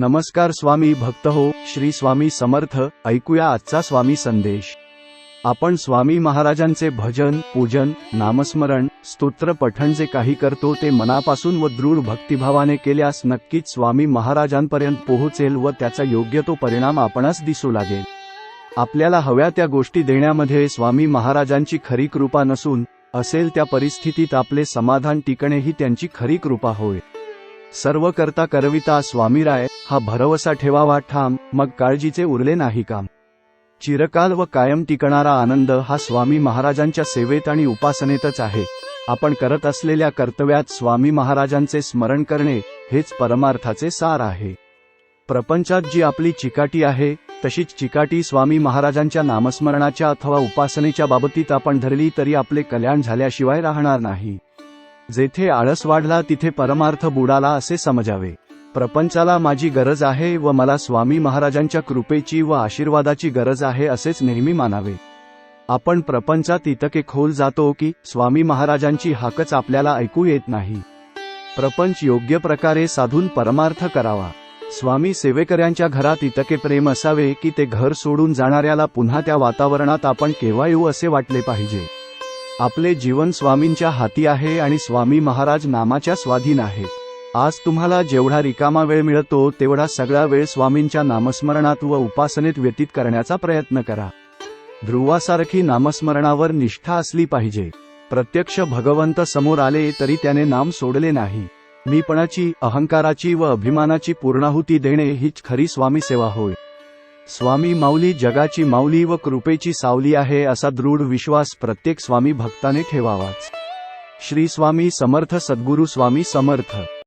नमस्कार स्वामी भक्त हो श्री स्वामी समर्थ ऐकूया आजचा स्वामी संदेश. आपण स्वामी महाराजांचे भजन पूजन नामस्मरण स्तोत्र पठण जे काही करतो ते मनापासून व दृढ भक्तिभावाने केल्यास नक्कीच स्वामी महाराजांपर्यंत पोहोचेल व त्याचा योग्य तो परिणाम आपणास दिसू लागेल. आपल्याला हव्या त्या गोष्टी देण्यामध्ये स्वामी महाराजांची खरी कृपा नसून असेल त्या परिस्थितीत आपले समाधान टिकणे ही त्यांची खरी कृपा होय. सर्व करता करविता स्वामीराय हा भरवसा ठेवावा ठाम मग काळजीचे उरले नाही काम. चिरकाल व कायम टिकणारा आनंद हा स्वामी महाराजांच्या सेवेत आणि उपासनेतच आहे. आपण करत असलेल्या कर्तव्यात स्वामी महाराजांचे स्मरण करणे हेच परमार्थाचे सार आहे. प्रपंचात जी आपली चिकाटी आहे तशीच चिकाटी स्वामी महाराजांच्या नामस्मरणाच्या अथवा उपासनेच्या बाबतीत आपण धरली तरी आपले कल्याण झाल्याशिवाय राहणार नाही. जेथे आळस वाढला तिथे परमार्थ बुडाला असे समजावे. प्रपंचाला माझी गरज आहे व मला स्वामी महाराजांच्या कृपेची व आशीर्वादाची गरज आहे असेच नेहमी मानावे. आपण प्रपंचात इतके खोल जातो की स्वामी महाराजांची हाकच आपल्याला ऐकू येत नाही. प्रपंच योग्य प्रकारे साधून परमार्थ करावा. स्वामी सेवेकऱ्यांच्या घरात इतके प्रेम असावे की ते घर सोडून जाणाऱ्याला पुन्हा त्या वातावरणात आपण केव्हा येऊ असे वाटले पाहिजे. आपले जीवन स्वामींच्या हाती आहे आणि स्वामी महाराज नामाच्या स्वाधीन आहेत आज तुम्हाला जेवढा रिकामा वेळ मिळतो तेवढा सगळा वेळ स्वामींच्या नामस्मरणात व उपासनेत व्यतीत करण्याचा प्रयत्न करा. ध्रुवासारखी नामस्मरणावर निष्ठा असली पाहिजे. प्रत्यक्ष भगवंत समोर आले तरी त्याने नाम सोडले नाही. मीपणाची अहंकाराची व अभिमानाची पूर्णाहुती देणे हीच खरी स्वामी सेवा होय. स्वामी माऊली जगाची माऊली व कृपेची सावली आहे असा दृढ विश्वास प्रत्येक स्वामी भक्ताने ठेवावाच. श्री स्वामी समर्थ सद्गुरू स्वामी समर्थ.